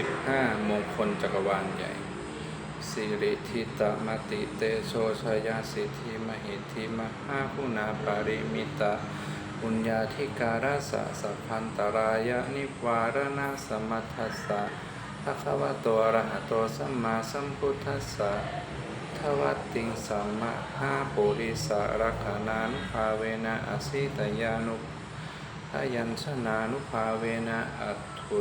สิบห้ามงคลจักรวาลใหญ่สิริทิตมติเตโชชยาสิทธิมหิทธิมหาคุณาปาริมิตาปุญญาธิการาสะสัพพันตรายะนิวารณาสมัทัสสะภะคะวะโตอะระหะโตสัมมาสัมพุทธัสสะทวัตติงสัมมาหาปุริสารักขานานุภาเวนะอสิตยานุพยัญชนานุภาเวนะอัตถุ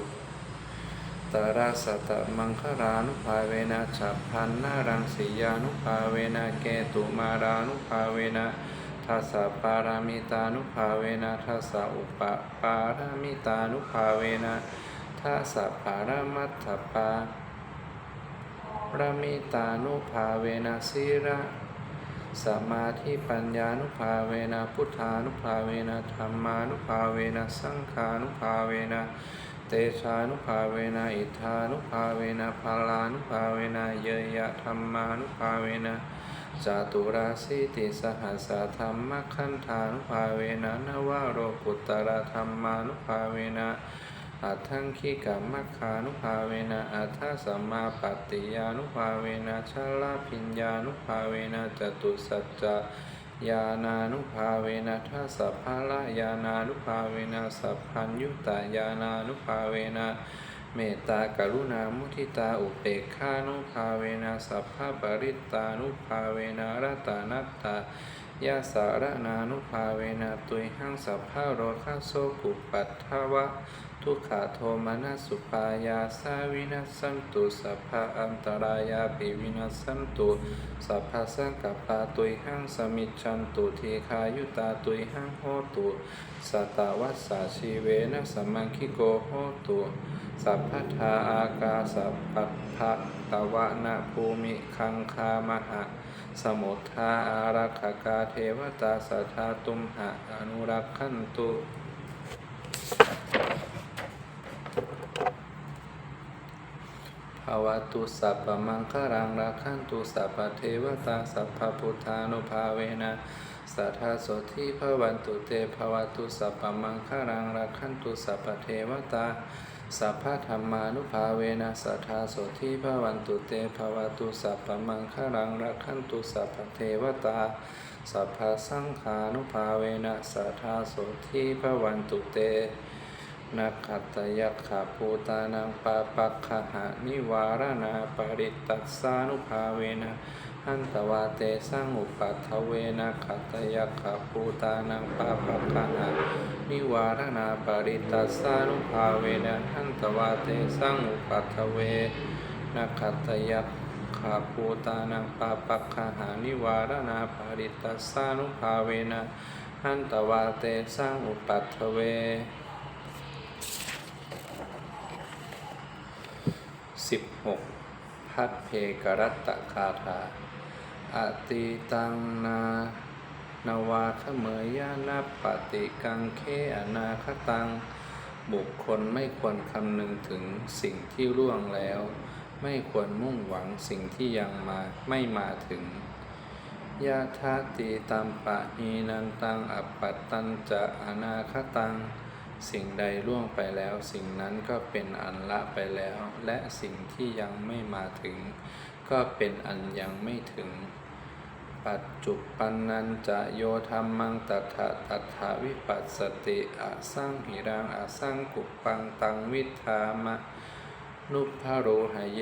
ตราสตะมังคลานุภาเวนะฉัพพันนารังสียานุภาเวนะเกตุมารานุภาเวนะทัสสะปารามิตานุภาเวนะทัสสะอุปปารามิตานุภาเวนะทัสสะปารามัตถปารามิตานุภาเวนะสีระสมาธิปัญญานุภาเวนะพุทธานุภาเวนะธรรมานุภาเวนะสังฆานุภาเวนะ เตชานุภาเวนะอิทธานุภาเวนะพาลานุภาเวนะเยยะธรรมานุภาเวนะจตุราสีติสหัสสะธรรมขันธานุภาเวนะนวโรกุตตรธรรมานุภาเวนะอัตถังคิกามัคานุภาเวนะอัตถสัมมาปัตติยานุภาเวนะชลาพิญญานุภาเวนะจตุสัจจะ ญาณานุภาเวนะทัสสะภาละยานานุภาเวนะสัพพัญยุตายานานุภาเวนะเมตตากรุณามุทิตาอุเปกขานุภาเวนะสัพพะปริตตานุภาเวนะรัตานัตตา ยาสารนานุภาเวนะตุยหังสัพพะโรคะโสกุปัตถวะ ทุกขาโทมนัสุปายาสาวินัสันตุสัพพะอันตรายาปิวินัสันตุสัพพะสังกัปปาตุยหังสมิจันตุทีคายุตาตุยหังโหตุสัตตวัสสาชีเวนะสมมังคิโกโหตุสัพพทาอากาสัพพัทธะตวะนะภูมิคังคามหะ สมุทาอารักขกาเทวตาสัทธาตุมหะอนุรักขันตุภาวตุสัพพมังคารังราคันตุสัพพเทวตาสัพพพุทธานุภาเวนะสัทธาโสธิภวันตุเตภวตุสัพพมังคารังราคันตุสัพพเทวตา สัพพะธรรมานุภาเวนะสัทธาโสธิภวันตุเตภวตุสัพพมังคารังราคันตุสัพพเทวตาสัพพสังขานุภาเวนะสัทธาโสธิภวันตุเตนักขัตยักขะภูตานังปาปักขหะนิวารณาปริตตัสสานุภาเวนะ หันตวาเตสังอุปัฏฐเวนะขัตยักขะภูตานังปาปักขหะนิวารณาปริตัสานุภาเวนะหันตวาเตสังอุปัฏฐเวนะขัตยักขะภูตานังปาปักขหานิวารณาปริตัสานุภาเวนะหันตวาเตสังอุปัฏฐเวสิบหกพัดเพกรัตตคาถา อติตังนานาวาขเมยยานาปฏิกังเคอนาคตัง บุคคลไม่ควรคำนึงถึงสิ่งที่ล่วงแล้ว ไม่ควรมุ่งหวังสิ่งที่ยังมาไม่มาถึงยาทาติตัมปะหีนันตังอัปปัตตันจะอนาคตัง สิ่งใดล่วงไปแล้ว สิ่งนั้นก็เป็นอันละไปแล้ว และสิ่งที่ยังไม่มาถึง ก็เป็นอันยังไม่ถึง ปัจจุปันนันจะโยธรรมังตัถะตัถาวิปัสสติอสังหิรังอสังกุปังตังวิธามะ นุพพโรหะเย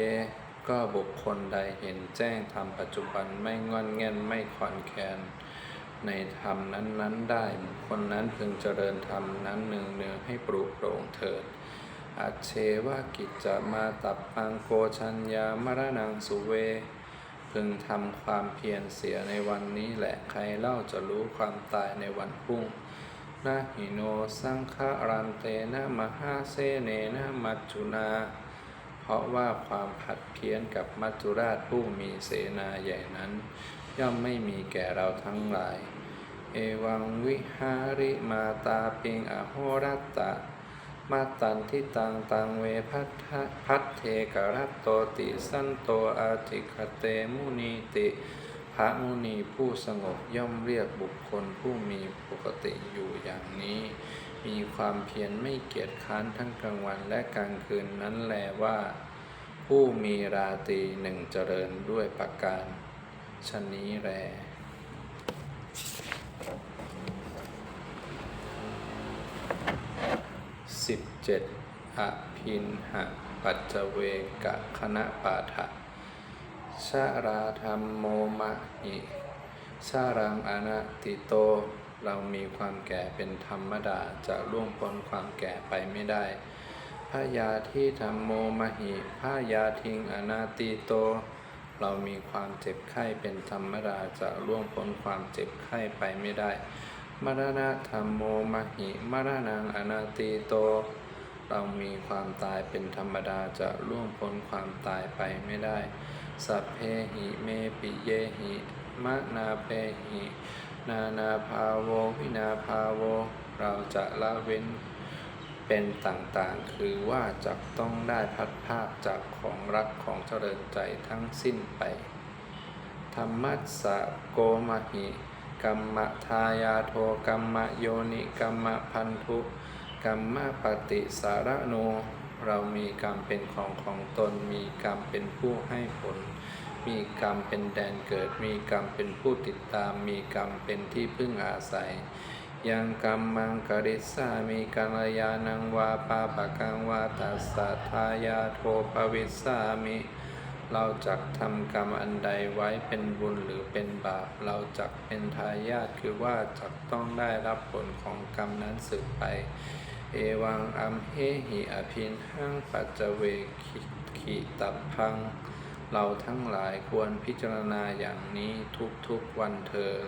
ก็บุคคลใดเห็นแจ้งธรรมปัจจุบันไม่งอนแงนไม่คอนแคนในธรรมนั้นๆ ได้บุคคลนั้นพึงเจริญธรรมนั้นเนืองเนืองๆให้ปรุกโปร่งเถิดอัจเชวากิจจะมาตับปังโกชัญญามรณังสุเว พึงทำความเพียรเสียในวันนี้แหละใครเล่าจะรู้ความตายในวันพรุ่งนาหิโนสังฆรันเตนะมหาเสเนนะมัจจุนา เพราะว่าความผัดเพี้ยนกับมัจจุราชผู้มีเสนาใหญ่นั้น ย่อมไม่มีแก่เราทั้งหลาย เอวังวิหาริมาตาปิงอโหรัตตะ มาตันทิตังตังเวพัทพัทเทกรัตโตติสันโตอาติคเตมุนีติ พระมุนีผู้สงบย่อมเรียกบุคคลผู้มีปกติอยู่อย่างนี้ มีความเพียรไม่เกียจค้านทั้งกลางวันและกลางคืนนั้นแลว่า ผู้มีราตรีหนึ่งเจริญด้วยประการชนนี้แล สิบเจ็ดอภินหะปัจเวกะคณะปาฐะชาราธรรมโมมะหิชารังอนัตติโต เรามีความแก่เป็นธรรมดาจะล่วงพ้นความแก่ไปไม่ได้พยาที่ธรรมโมมหิพยาทิงอนาติโต เรามีความเจ็บไข้เป็นธรรมดาจะล่วงพ้นความเจ็บไข้ไปไม่ได้ มรณะธรรมโมมหิมรณังอนาติโต เรามีความตายเป็นธรรมดาจะล่วงพ้นความตายไปไม่ได้ สัพเพหิเมปิเยหิมะนาเพหิ นานาภาโววินาภาโว เราจะละเว้นเป็นต่างๆ คือว่าจะต้องได้พัดภาคจากของรักของเจริญใจทั้งสิ้นไป ธรรมัสสะโกมหิ กัมมทายาโทกัมมโยนิกัมมพันธุกัมมปฏิสารโน เรามีกรรมเป็นของของตน มีกรรมเป็นผู้ให้ผล มีกรรมเป็นแดนเกิด มีกรรมเป็นผู้ติดตาม มีกรรมเป็นที่พึ่งอาศัยยังกรรมังกริสามีกัลยาณังวาปาปะกังวาตัสสะทายาโทปวิสสามิ เราจักทำกรรมอันใดไว้เป็นบุญหรือเป็นบาป เราจักเป็นทายาทคือว่าจักต้องได้รับผลของกรรมนั้นสืบไป เอวังอัมเฮหิอภินหังปัจเวคิขิตับพัง เราทั้งหลายควรพิจารณาอย่างนี้ทุกๆวันเทิน